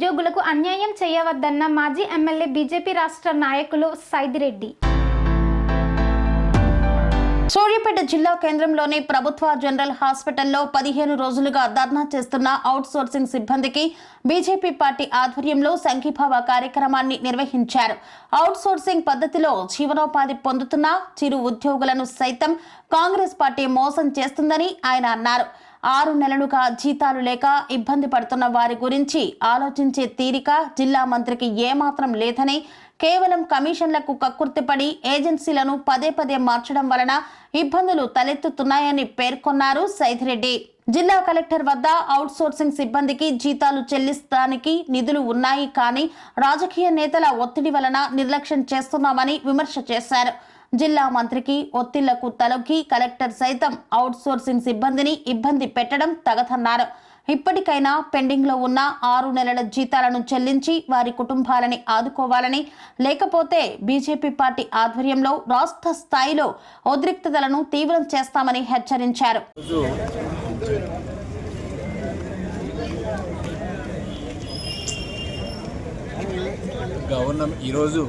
ఉద్యోగులకు అన్యాయం చేయవద్దన్న మాజీ ఎమ్మెల్యే బీజేపీ రాష్ట్ర నాయకులు సైదిరెడ్డి. సూర్యాపేట జిల్లా కేంద్రంలోని ప్రభుత్వ జనరల్ హాస్పిటల్లో పదిహేను రోజులుగా ధర్నా చేస్తున్న అవుట్ సోర్సింగ్ సిబ్బందికి బీజేపీ పార్టీ ఆధ్వర్యంలో సంఘీభావ కార్యక్రమాన్ని నిర్వహించారు. అవుట్ సోర్సింగ్ పద్ధతిలో జీవనోపాధి పొందుతున్న చిరు ఉద్యోగులను సైతం కాంగ్రెస్ పార్టీ మోసం చేస్తుందని ఆయన అన్నారు. ఆరు నెలలుగా జీతాలు లేక ఇబ్బంది పడుతున్న వారి గురించి ఆలోచించే తీరిక జిల్లా మంత్రికి ఏమాత్రం లేదని కేవలం కమిషన్లకు కక్కుర్తిపడి ఏజెన్సీలను పదే పదే మార్చడం వలన ఇబ్బందులు తలెత్తుతున్నాయని పేర్కొన్నారు సైదిరెడ్డి జిల్లా కలెక్టర్ వద్ద అవుట్ సోర్సింగ్ సిబ్బందికి జీతాలు చెల్లిస్తానికి నిధులు ఉన్నాయి కానీ రాజకీయ నేతల ఒత్తిడి వలన నిర్లక్ష్యం చేస్తున్నామని విమర్శ చేశారు. జిల్లా మంత్రికి ఒత్తిళ్ళకు తలొగ్గి కలెక్టర్ సైతం అవుట్ సోర్సింగ్ సిబ్బందిని ఇబ్బంది పెట్టడం తగదన్నారు. ఇప్పటికైనా పెండింగ్లో ఉన్న ఆరు నెలల జీతాలను చెల్లించి వారి కుటుంబాలని ఆదుకోవాలని లేకపోతే బీజేపీ పార్టీ ఆధ్వర్యంలో రాష్ట్ర స్థాయిలో ఉద్రిక్తతలను తీవ్రం చేస్తామని హెచ్చరించారు. గవర్నమెంట్ ఈరోజు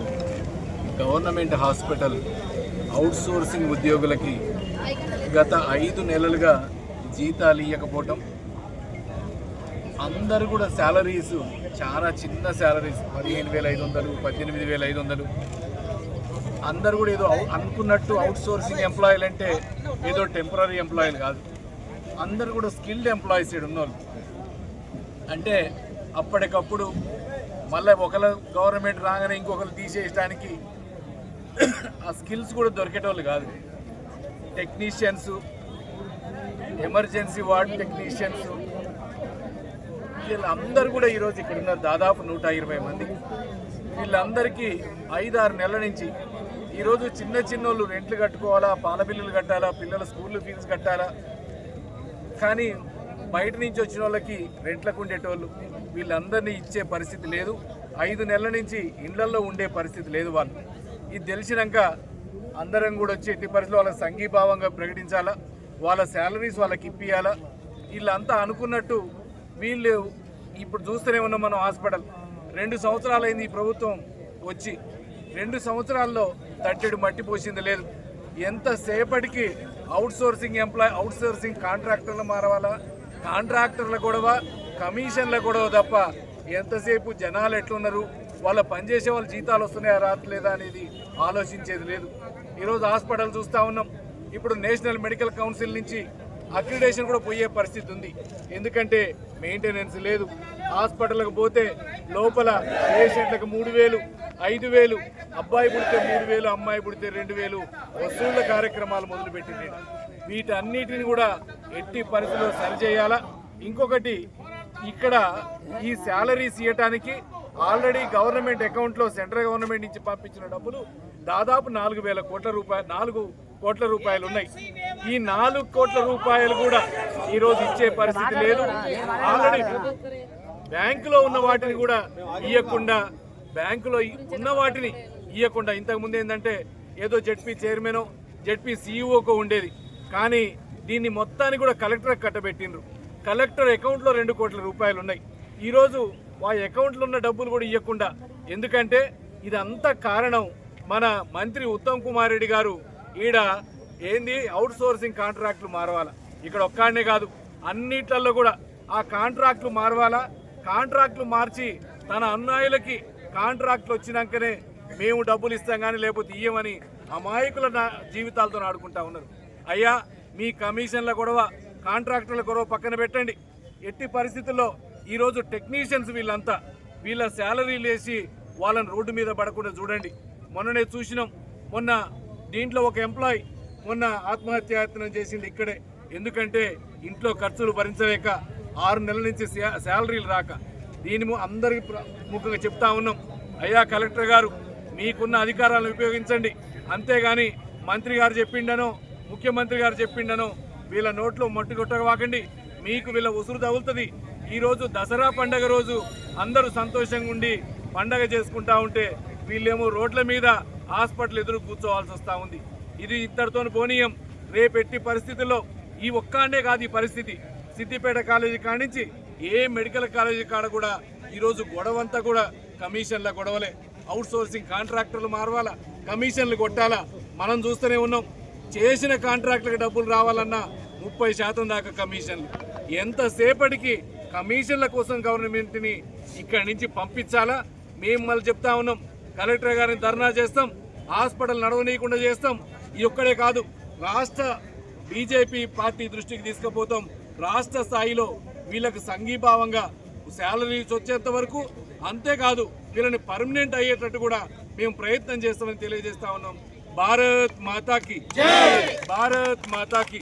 గవర్నమెంట్ హాస్పిటల్ అవుట్ సోర్సింగ్ ఉద్యోగులకి గత ఐదు నెలలుగా జీతాలు ఇవ్వకపోవటం అందరు కూడా శాలరీస్ చాలా చిన్న శాలరీస్ పదిహేను వేల ఐదు వందలు పద్దెనిమిది వేల ఐదు వందలు. అందరు కూడా ఏదో అవు- అనుకున్నట్టు అవుట్ సోర్సింగ్ ఎంప్లాయీలు అంటే ఏదో టెంపరీ ఎంప్లాయీలు కాదు. అందరు కూడా స్కిల్డ్ ఎంప్లాయీస్ ఇక్కడ ఉన్నోళ్ళు. అంటే అప్పటికప్పుడు మళ్ళీ ఒకరు గవర్నమెంట్ రాగానే ఇంకొకరు తీసేయడానికి ఆ స్కిల్స్ కూడా దొరికేటోళ్ళు కాదు. Technicians emergency ward technicians. వీళ్ళందరూ కూడా ఈరోజు ఇక్కడ ఉన్నారు దాదాపు నూట ఇరవై మంది. వీళ్ళందరికీ ఐదారు నెలల నుంచి ఈరోజు చిన్న చిన్నోళ్ళు రెంట్లు కట్టుకోవాలా పాల బిల్లులు కట్టాలా పిల్లల స్కూల్ ఫీజు కట్టాలా? కానీ బయట నుంచి వచ్చిన వాళ్ళకి రెంట్లకు ఉండేటోళ్ళు వీళ్ళందరినీ ఇచ్చే పరిస్థితి లేదు. ఐదు నెలల నుంచి ఇళ్ళల్లో ఉండే పరిస్థితి లేదు వాళ్ళు. ఇది తెలిసినాక అందరం కూడా వచ్చి ఎట్టి పరిస్థితులు వాళ్ళ సంఘీభావంగా ప్రకటించాలా? వాళ్ళ శాలరీస్ వాళ్ళకి ఇప్పియాలా? వీళ్ళంతా అనుకున్నట్టు వీళ్ళు ఇప్పుడు చూస్తూనే ఉన్నాం మనం హాస్పిటల్. రెండు సంవత్సరాలైంది ఈ ప్రభుత్వం వచ్చి. రెండు సంవత్సరాల్లో తట్టెడు మట్టి పోసింది లేదు. ఎంతసేపటికి outsourcing employee outsourcing కాంట్రాక్టర్లు మారవాలా? కాంట్రాక్టర్ల గొడవ కమిషన్ల గొడవ తప్ప ఎంతసేపు జనాలు ఎట్లున్నారు? వాళ్ళ పనిచేసే వాళ్ళ జీతాలు వస్తున్నాయా రావట్లేదా అనేది ఆలోచించేది లేదు. ఈరోజు హాస్పిటల్ చూస్తూ ఉన్నాం. ఇప్పుడు నేషనల్ మెడికల్ కౌన్సిల్ నుంచి అక్రిడేషన్ కూడా పోయే పరిస్థితి ఉంది. ఎందుకంటే మెయింటెనెన్స్ లేదు. హాస్పిటల్కి పోతే లోపల పేషెంట్లకు మూడు వేలు ఐదు వేలు అబ్బాయి పుడితే మూడు వేలు అమ్మాయి పుడితే రెండు వేలు వసూళ్ళ కార్యక్రమాలు మొదలుపెట్టింది. వీటన్నిటిని కూడా ఎట్టి పరిస్థితుల్లో సరిచేయాలా? ఇంకొకటి ఇక్కడ ఈ శాలరీస్ ఇవ్వటానికి ఆల్రెడీ గవర్నమెంట్ అకౌంట్లో సెంట్రల్ గవర్నమెంట్ నుంచి పంపించిన డబ్బులు దాదాపు నాలుగు వేల కోట్ల రూపాయలు నాలుగు కోట్ల రూపాయలు ఉన్నాయి. ఈ నాలుగు కోట్ల రూపాయలు కూడా ఈరోజు ఇచ్చే పరిస్థితి లేదు. ఆల్రెడీ బ్యాంకులో ఉన్న వాటిని కూడా ఇవ్వకుండా బ్యాంకులో ఉన్న వాటిని ఇవ్వకుండా ఇంతకుముందు ఏంటంటే ఏదో జడ్పీ చైర్మన్ జెడ్పీ సీఈఓకో ఉండేది. కానీ దీన్ని మొత్తాన్ని కూడా కలెక్టర్ కట్టబెట్టిండ్రు. కలెక్టర్ అకౌంట్లో రెండు కోట్ల రూపాయలు ఉన్నాయి. ఈరోజు వాళ్ళ అకౌంట్లో ఉన్న డబ్బులు కూడా ఇవ్వకుండా ఎందుకంటే ఇదంతా కారణం మన మంత్రి ఉత్తమ్ కుమార్ రెడ్డి గారు. ఈడ ఏంది? అవుట్ సోర్సింగ్ కాంట్రాక్టులు మారవాలా. ఇక్కడ ఒక్కడనే కాదు అన్నిట్లలో కూడా ఆ కాంట్రాక్టులు మారవాలా. కాంట్రాక్టులు మార్చి తన అన్నాయులకి కాంట్రాక్టులు వచ్చినాకనే మేము డబ్బులు ఇస్తాం కానీ లేకపోతే ఇయ్యమని అమాయకుల నా- జీవితాలతో ఆడుకుంటా ఉన్నారు. అయ్యా మీ కమిషన్ల గొడవ కాంట్రాక్టర్ల గొడవ పక్కన పెట్టండి. ఎట్టి పరిస్థితుల్లో ఈరోజు టెక్నీషియన్స్ వీళ్ళంతా వీళ్ళ శాలరీలు వేసి వాళ్ళని రోడ్డు మీద పడకుండా చూడండి. మొన్ననే చూసినాం. మొన్న దీంట్లో ఒక ఎంప్లాయ్ మొన్న ఆత్మహత్యాయత్నం చేసింది ఇక్కడే. ఎందుకంటే ఇంట్లో ఖర్చులు భరించలేక ఆరు నెలల నుంచి శాలరీలు రాక. దీని అందరికి ప్ర- ముఖ్యంగా చెప్తా ఉన్నాం. అయ్యా కలెక్టర్ గారు మీకున్న అధికారాలను ఉపయోగించండి. అంతేగాని మంత్రి గారు చెప్పిండనో ముఖ్యమంత్రి గారు చెప్పిండనో వీళ్ళ నోట్లో మట్టి కొట్టవాకండి మీకు వీళ్ళ ఉసురు తగులుతుంది. ఈరోజు దసరా పండగ రోజు అందరూ సంతోషంగా ఉండి పండగ చేసుకుంటా ఉంటే వీళ్ళేమో రోడ్ల మీద హాస్పిటల్ ఎదురు కూర్చోవాల్సి వస్తూ ఉంది. ఇది ఇద్దరితో పోనీయం. రేపెట్టి పరిస్థితుల్లో ఈ ఒక్కాండే కాదు ఈ పరిస్థితి. సిద్దిపేట కాలేజీ కానించి ఏ మెడికల్ కాలేజీ కాడ కూడా ఈరోజు గొడవంతా కూడా కమిషన్ల గొడవలే. అవుట్ సోర్సింగ్ కాంట్రాక్టర్లు మారవాలా? కమిషన్లు కొట్టాలా? మనం చూస్తూనే ఉన్నాం. చేసిన కాంట్రాక్టులకు డబ్బులు రావాలన్నా ముప్పై శాతం దాకా కమిషన్లు. ఎంతసేపటికి కమిషన్ల కోసం గవర్నమెంట్ని ఇక్కడి నుంచి పంపించాలా? మేము మళ్ళీ చెప్తా ఉన్నాం కలెక్టర్ గారిని ధర్నా చేస్తాం హాస్పిటల్ నడవనీయకుండా చేస్తాం. ఇది ఒక్కడే కాదు రాష్ట్ర బీజేపీ పార్టీ దృష్టికి తీసుకుపోతాం. రాష్ట్ర స్థాయిలో వీళ్ళకి సంఘీభావంగా శాలరీస్ వచ్చేంత వరకు అంతేకాదు వీళ్ళని పర్మనెంట్ అయ్యేటట్టు కూడా మేము ప్రయత్నం చేస్తామని తెలియజేస్తా ఉన్నాం. భారత్ మాతాకి భారత్ మాతాకి.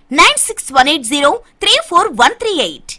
Nine six one eight zero three four one three eight